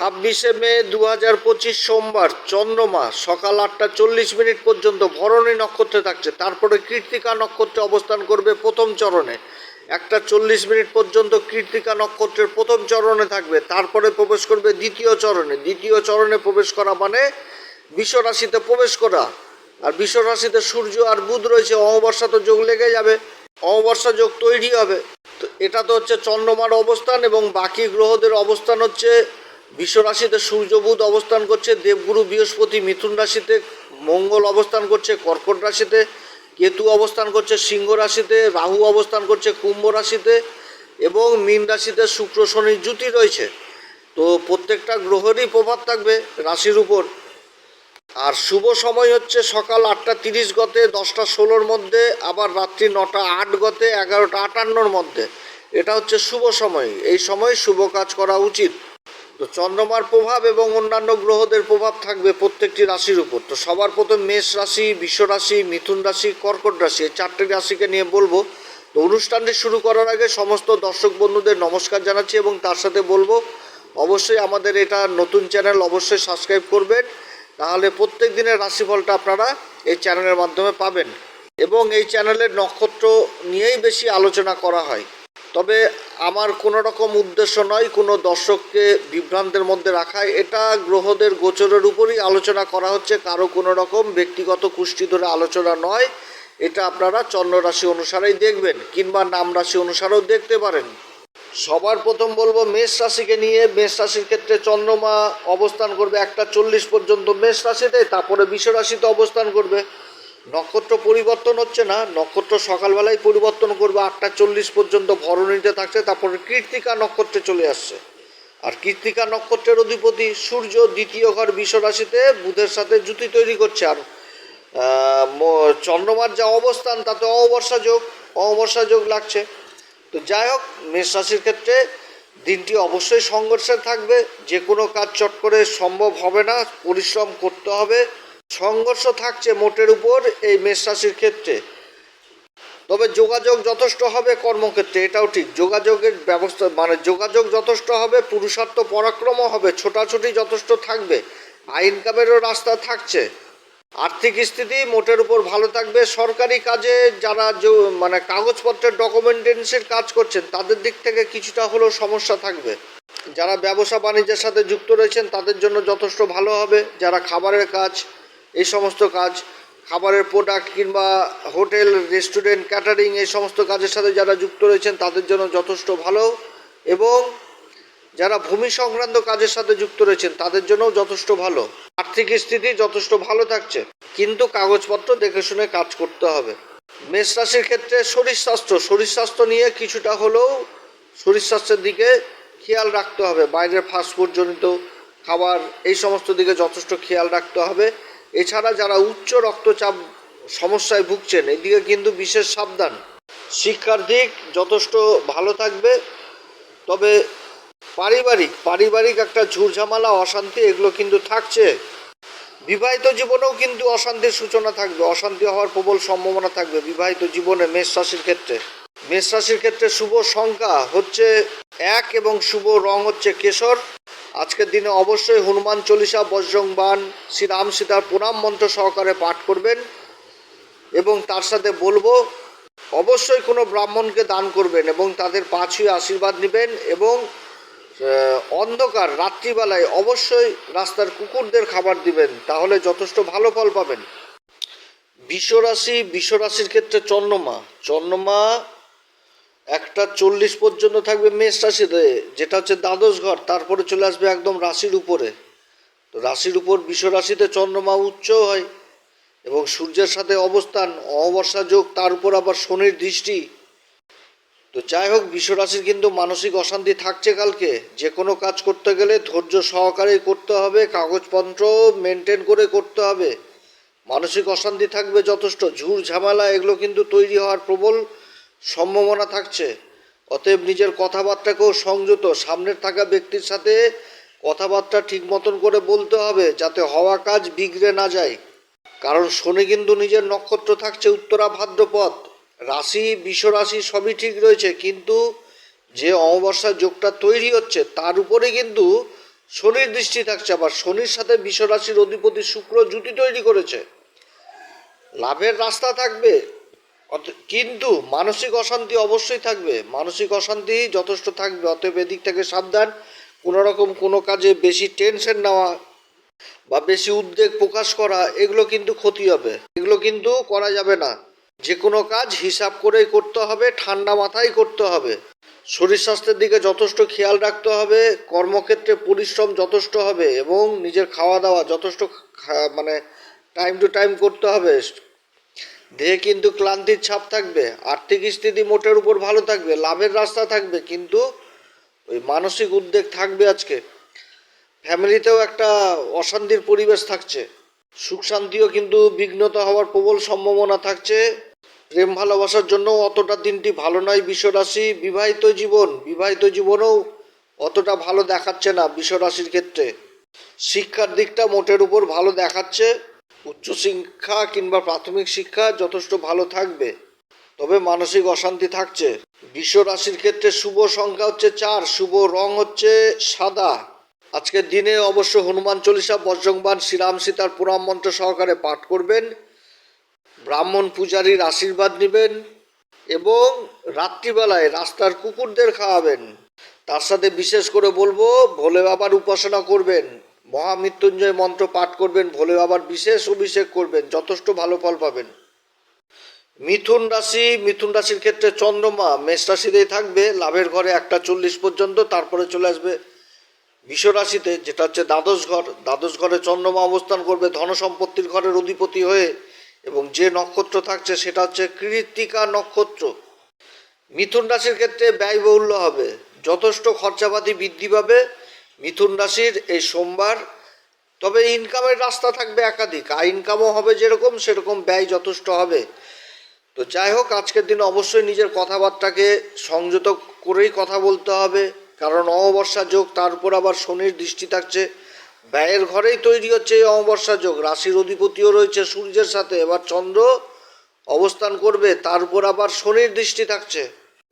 ছাব্বিশে মে দু হাজার পঁচিশ সোমবার চন্দ্রমা সকাল আটটা চল্লিশ মিনিট পর্যন্ত ভরণী নক্ষত্রে থাকছে। তারপরে কৃত্তিকা নক্ষত্রে অবস্থান করবে প্রথম চরণে। একটা চল্লিশ মিনিট পর্যন্ত কৃত্তিকা নক্ষত্রের প্রথম চরণে থাকবে। তারপরে প্রবেশ করবে দ্বিতীয় চরণে। দ্বিতীয় চরণে প্রবেশ করা মানে বিশ্বরাশিতে প্রবেশ করা। আর বিশ্বরাশিতে সূর্য আর বুধ রয়েছে, অমাবস্যা তো যোগ লেগে যাবে। অমাবস্যা যোগ তৈরি হবে। তো এটা তো হচ্ছে চন্দ্রমার অবস্থান এবং বাকি গ্রহদের অবস্থান হচ্ছে বিশ্ব রাশিতে সূর্য বুধ অবস্থান করছে, দেবগুরু বৃহস্পতি মিথুন রাশিতে মঙ্গল অবস্থান করছে, কর্কট রাশিতে কেতু অবস্থান করছে, সিংহ রাশিতে রাহু অবস্থান করছে, কুম্ভ রাশিতে এবং মীন রাশিতে শুক্র শনির জুতি রয়েছে। তো প্রত্যেকটা গ্রহেরই প্রভাব থাকবে রাশির উপর। আর শুভ সময় হচ্ছে সকাল আটটা তিরিশ গতে, দশটা ষোলোর মধ্যে, আবার রাত্রি নটা আট গতে, এগারোটা আটান্নর মধ্যে। এটা হচ্ছে শুভ সময়। এই সময় শুভ কাজ করা উচিত। তো চন্দ্রমার প্রভাব এবং অন্যান্য গ্রহদের প্রভাব থাকবে প্রত্যেকটি রাশির উপর। তো সবার প্রথম মেষ রাশি, বিশ্ব রাশি, মিথুন রাশি, কর্কট রাশি এই চারটে রাশিকে নিয়ে বলব। তো অনুষ্ঠানটি শুরু করার আগে সমস্ত দর্শক বন্ধুদের নমস্কার জানাচ্ছি এবং তার সাথে বলব, অবশ্যই আমাদের এটা নতুন চ্যানেল অবশ্যই সাবস্ক্রাইব করবেন, তাহলে প্রত্যেক দিনের রাশিফলটা আপনারা এই চ্যানেলের মাধ্যমে পাবেন। এবং এই চ্যানেলের নক্ষত্র নিয়েই বেশি আলোচনা করা হয়। তবে আমার কোনো রকম উদ্দেশ্য নয় কোনো দর্শককে বিভ্রান্তের মধ্যে রাখা এটা গ্রহদের গোচরের উপরই আলোচনা করা হচ্ছে, কারও কোনো রকম ব্যক্তিগত কুষ্টি ধরে আলোচনা নয়। এটা আপনারা চন্দ্র রাশি অনুসারেই দেখবেন, কিংবা নাম রাশি অনুসারেও দেখতে পারেন। সবার প্রথম বলব, মেষ রাশিকে নিয়ে, মেষ রাশির ক্ষেত্রে চন্দ্রমা অবস্থান করবে একটা চল্লিশ পর্যন্ত মেষ রাশিতে, তারপরে বিশ্ব রাশিতে অবস্থান করবে। নক্ষত্র পরিবর্তন হচ্ছে না, নক্ষত্র সকালবেলায় পরিবর্তন করবে, আটটা চল্লিশ পর্যন্ত ভরণীতে থাকছে, তারপরে কৃত্তিকা নক্ষত্রে চলে আসছে। আর কৃত্তিকা নক্ষত্রের অধিপতি সূর্য দ্বিতীয় ঘর বিশ্ব রাশিতে বুধের সাথে জুতি তৈরি করছে, আর চন্দ্রমার যা অবস্থান, তাতে অবর্ষা যোগ অবর্ষা যোগ লাগছে। তো যাই হোক, মেষ রাশির ক্ষেত্রে দিনটি অবশ্যই সংঘর্ষের থাকবে, যে কোনো কাজ চট করে সম্ভব হবে না, পরিশ্রম করতে হবে। সংঘর্ষ থাকছে মোটের উপর এই মেষ রাশির ক্ষেত্রে। তবে যোগাযোগ যথেষ্ট হবে কর্মক্ষেত্রে, এটাও ঠিক। যোগাযোগের ব্যবস্থা মানে যোগাযোগ যথেষ্ট হবে, পুরুষার্থ পরাক্রমও হবে, ছোটাছুটি যথেষ্ট থাকবে, আইন কামেরও রাস্তা থাকছে। আর্থিক স্থিতি মোটের উপর ভালো থাকবে। সরকারি কাজে যারা মানে কাগজপত্রের ডকুমেন্টেন্সির কাজ করছেন, তাদের দিক থেকে কিছুটা হলেও সমস্যা থাকবে। যারা ব্যবসা বাণিজ্যের সাথে যুক্ত রয়েছেন, তাদের জন্য যথেষ্ট ভালো হবে। যারা খাবারের কাজ এই সমস্ত কাজ, খাবারের প্রোডাক্ট কিংবা হোটেল রেস্টুরেন্ট ক্যাটারিং এই সমস্ত কাজের সাথে যারা যুক্ত রয়েছেন, তাদের জন্য যথেষ্ট ভালো এবং যারা ভূমি সংক্রান্ত কাজের সাথে যুক্ত রয়েছেন, তাদের জন্যও যথেষ্ট ভালো। আর্থিক স্থিতি যথেষ্ট ভালো থাকছে, কিন্তু কাগজপত্র দেখে শুনে কাজ করতে হবে। মেষ রাশির ক্ষেত্রে শরীর স্বাস্থ্য শরীর স্বাস্থ্য নিয়ে কিছুটা হলেও শরীর স্বাস্থ্যের দিকে খেয়াল রাখতে হবে। বাইরের ফাস্টফুড জনিত খাবার, এই সমস্ত দিকে যথেষ্ট খেয়াল রাখতে হবে। এছাড়া যারা উচ্চ রক্তচাপ সমস্যায় ভুগছেন, এদিকে কিন্তু বিশেষ সাবধান। শিক্ষার দিক যথেষ্ট ভালো থাকবে, তবে পারিবারিক পারিবারিক একটা ঝুরঝামেলা, অশান্তি, এগুলো কিন্তু থাকছে। বিবাহিত জীবনেও কিন্তু অশান্তির সূচনা থাকবে, অশান্তি হওয়ার প্রবল সম্ভাবনা থাকবে বিবাহিত জীবনে মেষ রাশির ক্ষেত্রে। মেষ রাশির ক্ষেত্রে শুভ সংখ্যা হচ্ছে এক এবং শুভ রং হচ্ছে কেশর। আজকের দিনে অবশ্যই হনুমান চল্লিশা বজ্রং বান শ্রীরাম সীতার প্রণাম মন্ত্র সহকারে পাঠ করবেন এবং তার সাথে বলব, অবশ্যই কোনো ব্রাহ্মণকে দান করবেন এবং তাদের পাঁচই আশীর্বাদ নেবেন এবং অন্ধকার রাত্রিবেলায় অবশ্যই রাস্তার কুকুরদের খাবার দিবেন, তাহলে যথেষ্ট ভালো ফল পাবেন। বিশ্বরাশি, বিশ্বরাশির ক্ষেত্রে চন্দ্রমা চন্দ্রমা একটা চল্লিশ পর্যন্ত থাকবে মেষ রাশিতে, যেটা হচ্ছে দ্বাদশ ঘর, তারপরে চলে আসবে একদম রাশির উপরে। তো রাশির উপর বিশ্বরাশিতে চন্দ্রমা উচ্চ হয় এবং সূর্যের সাথে অবস্থান, অবসা যোগ, তার উপর আবার শনির দৃষ্টি। তো যাই হোক বিশ্বরাশির কিন্তু মানসিক অশান্তি থাকছে কালকে। যে কোনো কাজ করতে গেলে ধৈর্য সহকারে করতে হবে, কাগজপত্র মেনটেন করে করতে হবে। মানসিক অশান্তি থাকবে যথেষ্ট ঝুর ঝামেলা এগুলো কিন্তু তৈরি হওয়ার প্রবল সম্ভাবনা থাকছে। অতএব নিজের কথাবার্তাকেও সংযত, সামনের থাকা ব্যক্তির সাথে কথাবার্তা ঠিক মতন করে বলতে হবে, যাতে হওয়া কাজ বিগড়ে না যায়। কারণ শনি কিন্তু নিজের নক্ষত্র থাকছে উত্তরা ভাদ্রপদ। রাশি বিশ্ব রাশি সবই ঠিক রয়েছে, কিন্তু যে অমাবস্যার যোগটা তৈরি হচ্ছে, তার উপরে কিন্তু শনির দৃষ্টি থাকছে, আবার শনির সাথে বিশ্বরাশির অধিপতি শুক্র জুটি তৈরি করেছে। লাভের রাস্তা থাকবে কিন্তু মানসিক অশান্তি অবশ্যই থাকবে। মানসিক অশান্তি যথেষ্ট থাকবে, অতএব এদিক থেকে সাবধান। কোনো রকম কোনো কাজে বেশি টেনশন নেওয়া বা বেশি উদ্বেগ প্রকাশ করা, এগুলো কিন্তু ক্ষতি হবে। এগুলো কিন্তু করা যাবে না। যে কোনো কাজ হিসাব করেই করতে হবে, ঠান্ডা মাথায় করতে হবে। শরীর স্বাস্থ্যের দিকে যথেষ্ট খেয়াল রাখতে হবে, কর্মক্ষেত্রে পরিশ্রম যথেষ্ট হবে এবং নিজের খাওয়া দাওয়া যথেষ্ট মানে টাইম টু টাইম করতে হবে। দেহে কিন্তু ক্লান্তির ছাপ থাকবে, আর্থিক স্থিতি মোটের উপর ভালো থাকবে, লাভের রাস্তা থাকবে, কিন্তু ওই মানসিক উদ্বেগ থাকবে আজকে। ফ্যামিলিতেও একটা অশান্তির পরিবেশ থাকছে। সুখ শান্তিও কিন্তু বিঘ্নত হওয়ার প্রবল সম্ভাবনা থাকছে। প্রেম ভালোবাসার জন্য অতটা দিনটি ভালো নয় বিশ্বরাশি। বিবাহিত জীবন, বিবাহিত জীবনেও অতটা ভালো দেখাচ্ছে না বিশ্বরাশির ক্ষেত্রে। শিক্ষার দিকটা মোটের উপর ভালো দেখাচ্ছে। উচ্চশিক্ষা কিংবা প্রাথমিক শিক্ষা যথেষ্ট ভালো থাকবে, তবে মানসিক অশান্তি থাকছে। বিশ্ব রাশির ক্ষেত্রে শুভ সংখ্যা হচ্ছে চার, শুভ রং হচ্ছে সাদা। আজকের দিনে অবশ্য হনুমান চল্লিশা বজ্রংবান শ্রীরাম সীতার পুরাণ মন্ত্র সহকারে পাঠ করবেন, ব্রাহ্মণ পূজারীর আশীর্বাদ নেবেন এবং রাত্রিবেলায় রাস্তার কুকুরদের খাওয়াবেন। তার সাথে বিশেষ করে বলব, ভোলে বাবার উপাসনা করবেন। মহামৃত্যুঞ্জয় মন্ত্র পাঠ করবেন, ভোলে বাবার বিশেষ অভিষেক করবেন, যথেষ্ট ভালো ফল পাবেন। মিথুন রাশি, মিথুন রাশির ক্ষেত্রে চন্দ্রমা, মেষ রাশিতেই থাকবে, লাভের ঘরে একটা চল্লিশ পর্যন্ত, তারপরে চলে আসবে বিষ রাশিতে, যেটা হচ্ছে দ্বাদশ ঘর। দ্বাদশ ঘরে চন্দ্রমা অবস্থান করবে, ধন সম্পত্তির ঘরের অধিপতি হয়ে এবং যে নক্ষত্র থাকছে, সেটা হচ্ছে কৃত্তিকা নক্ষত্র। মিথুন রাশির ক্ষেত্রে ব্যয়বহুল্য হবে, যথেষ্ট খরচাপাতি বৃদ্ধি পাবে মিথুন রাশির এই সোমবার, তবে ইনকামের রাস্তা থাকবে একাধিক আয় ইনকামও হবে যেরকম সেরকম ব্যয় যথেষ্ট হবে। তো যাই হোক, আজকের দিন অবশ্যই নিজের কথাবার্তাকে সংযত করেই কথা বলতে হবে, কারণ অমাবস্যা যোগ, তার উপর আবার শনির দৃষ্টি থাকছে। ব্যয়ের ঘরেই তৈরি হচ্ছে এই অমাবস্যা যোগ, রাশির অধিপতিও রয়েছে সূর্যের সাথে, এবার চন্দ্র অবস্থান করবে, তার উপর আবার শনির দৃষ্টি থাকছে।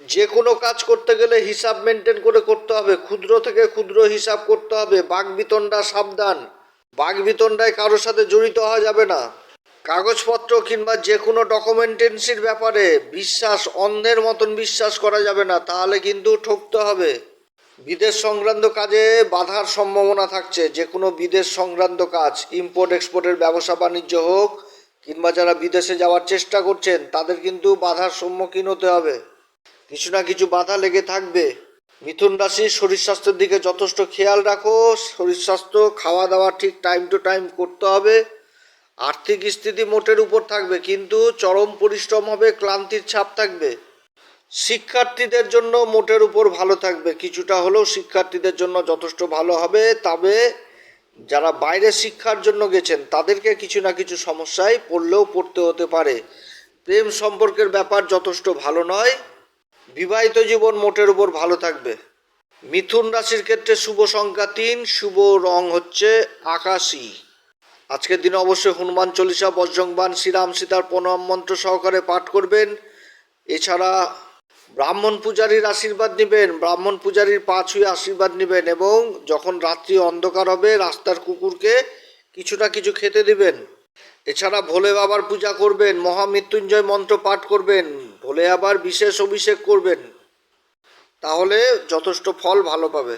যে কোনো কাজ করতে গেলে হিসাব মেনটেন করে করতে হবে। ক্ষুদ্র থেকে ক্ষুদ্র হিসাব করতে হবে। বাঘবিতণ্ডা সাবধান। বাঘবিতণ্ডায় কারোর সাথে জড়িত হওয়া যাবে না। কাগজপত্র কিংবা যে কোনো ডকুমেন্টেন্সির ব্যাপারে বিশ্বাস, অন্ধের মতন বিশ্বাস করা যাবে না। তাহলে কিন্তু ঠকতে হবে। বিদেশ সংক্রান্ত কাজে বাধার সম্ভাবনা থাকছে। যে কোনো বিদেশ সংক্রান্ত কাজ ইম্পোর্ট এক্সপোর্টের ব্যবসা বাণিজ্য হোক কিংবা যারা বিদেশে যাওয়ার চেষ্টা করছেন, তাদের কিন্তু বাধার সম্মুখীন হতে হবে। কিছু না কিছু বাধা লেগে থাকবে। মিথুন রাশি শরীর স্বাস্থ্যের দিকে যথেষ্ট খেয়াল রাখো। শরীর স্বাস্থ্য খাওয়া দাওয়া ঠিক টাইম টু টাইম করতে হবে। আর্থিক স্থিতি মোটের উপর থাকবে, কিন্তু চরম পরিশ্রম হবে, ক্লান্তির ছাপ থাকবে। শিক্ষার্থীদের জন্য মোটের উপর ভালো থাকবে। কিছুটা হলেও শিক্ষার্থীদের জন্য যথেষ্ট ভালো হবে। তবে যারা বাইরে শিক্ষার জন্য গেছেন, তাদেরকে কিছু না কিছু সমস্যায় পড়লেও পড়তে হতে পারে। প্রেম সম্পর্কের ব্যাপার যথেষ্ট ভালো নয়। বিবাহিত জীবন মোটের উপর ভালো থাকবে। মিথুন রাশির ক্ষেত্রে শুভ সংখ্যা তিন, শুভ রং হচ্ছে আকাশী। আজকের দিনে অবশ্যই হনুমান চল্লিশা বজ্রংবান শ্রীরাম সীতার প্রণাম মন্ত্র সহকারে পাঠ করবেন। এছাড়া ব্রাহ্মণ পূজারীর আশীর্বাদ নেবেন, ব্রাহ্মণ পূজারীর পা ছুঁয়ে আশীর্বাদ নেবেন এবং যখন রাত্রি অন্ধকার হবে, রাস্তার কুকুরকে কিছু না কিছু খেতে দিবেন। এছাড়া ভোলে বাবার পূজা করবেন, মহামৃত্যুঞ্জয় মন্ত্র পাঠ করবেন, ভোলে আবার বিশেষ অভিষেক করবেন, তাহলে যথেষ্ট ফল ভালো পাবে।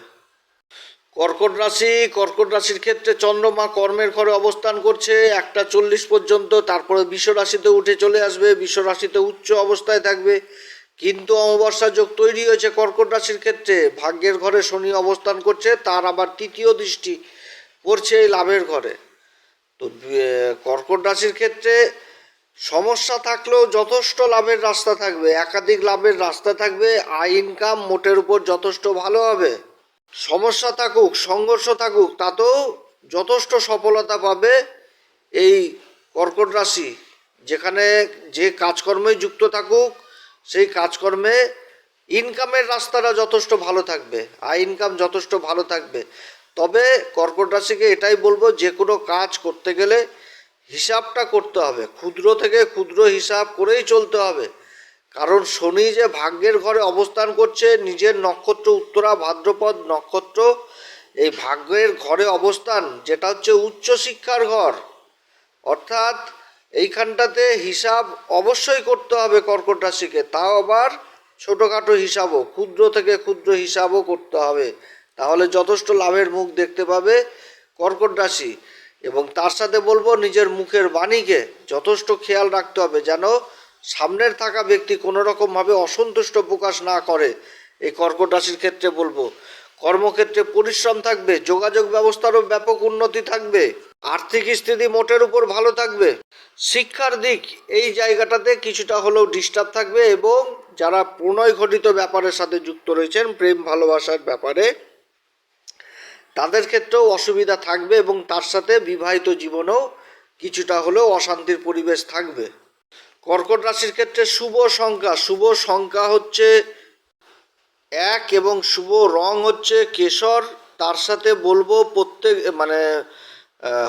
কর্কট রাশি, কর্কট রাশির ক্ষেত্রে চন্দ্রমা কর্মের ঘরে অবস্থান করছে, একটা চল্লিশ পর্যন্ত, তারপরে বিশ্ব রাশিতে উঠে চলে আসবে বিশ্ব রাশিতে উচ্চ অবস্থায় থাকবে, কিন্তু অমাবস্যা যোগ তৈরি হয়েছে কর্কট রাশির ক্ষেত্রে, ভাগ্যের ঘরে শনি অবস্থান করছে, তার আবার তৃতীয় দৃষ্টি পড়ছে এই লাভের ঘরে। তো কর্কট রাশির ক্ষেত্রে সমস্যা থাকলেও যথেষ্ট লাভের রাস্তা থাকবে, একাধিক লাভের রাস্তা থাকবে, আয় ইনকাম মোটের উপর যথেষ্ট ভালো হবে। সমস্যা থাকুক, সংঘর্ষ থাকুক, তাতেও যথেষ্ট সফলতা পাবে এই কর্কট রাশি, যেখানে যে কাজকর্মে যুক্ত থাকুক, সেই কাজকর্মে ইনকামের রাস্তাটা যথেষ্ট ভালো থাকবে, আয় ইনকাম যথেষ্ট ভালো থাকবে। তবে কর্কট রাশিকে এটাই বলব, যে কোনো কাজ করতে গেলে হিসাবটা করতে হবে। ক্ষুদ্র থেকে ক্ষুদ্র হিসাব করেই চলতে হবে। কারণ শনি যে ভাগ্যের ঘরে অবস্থান করছে, নিজের নক্ষত্র উত্তরা, ভাদ্রপদ নক্ষত্র, এই ভাগ্যের ঘরে অবস্থান, যেটা হচ্ছে উচ্চ শিক্ষার ঘর। অর্থাৎ এইখানটাতে হিসাব অবশ্যই করতে হবে কর্কট রাশিকে। তাও আবার ছোটোখাটো হিসাবও, ক্ষুদ্র থেকে ক্ষুদ্র হিসাবও করতে হবে। তাহলে যথেষ্ট লাভের মুখ দেখতে পাবে কর্কট রাশি। এবং তার সাথে বলব, নিজের মুখের বাণীকে যথেষ্ট খেয়াল রাখতে হবে যেন সামনের থাকা ব্যক্তি কোনো রকমভাবে অসন্তুষ্ট প্রকাশ না করে। এই কর্কট রাশির ক্ষেত্রে বলব, কর্মক্ষেত্রে পরিশ্রম থাকবে, যোগাযোগ ব্যবস্থারও ব্যাপক উন্নতি থাকবে, আর্থিক স্থিতি মোটের উপর ভালো থাকবে। শিক্ষার দিক এই জায়গাটাতে কিছুটা হলেও ডিস্টার্ব থাকবে এবং যারা প্রণয় ঘটিত ব্যাপারের সাথে যুক্ত রয়েছেন, প্রেম ভালোবাসার ব্যাপারে তাদের ক্ষেত্রেও অসুবিধা থাকবে এবং তার সাথে বিবাহিত জীবনেও কিছুটা হলেও অশান্তির পরিবেশ থাকবে। কর্কট রাশির ক্ষেত্রে শুভ সংখ্যা। শুভ সংখ্যা হচ্ছে এক এবং শুভ রং হচ্ছে কেশর। তার সাথে বলব প্রত্যেক মানে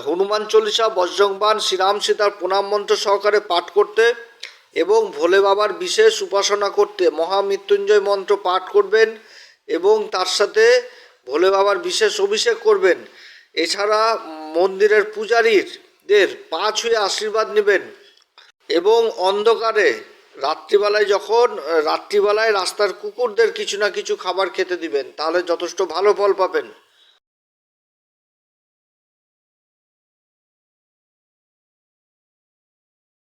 হনুমান চল্লিশা বজ্রংবান শ্রীরাম সীতার প্রণাম মন্ত্র সহকারে পাঠ করতে এবং ভোলে বাবার বিশেষ উপাসনা করতে। মহামৃত্যুঞ্জয় মন্ত্র পাঠ করবেন এবং তার সাথে ভোলে বাবার বিশেষ অভিষেক করবেন। এছাড়া মন্দিরের পূজারীরদের পা ছুঁয়ে আশীর্বাদ নেবেন এবং অন্ধকারে রাত্রিবেলায় যখন, রাত্রিবেলায় রাস্তার কুকুরদের কিছু না কিছু খাবার খেতে দিবেন, তাহলে যথেষ্ট ভালো ফল পাবেন।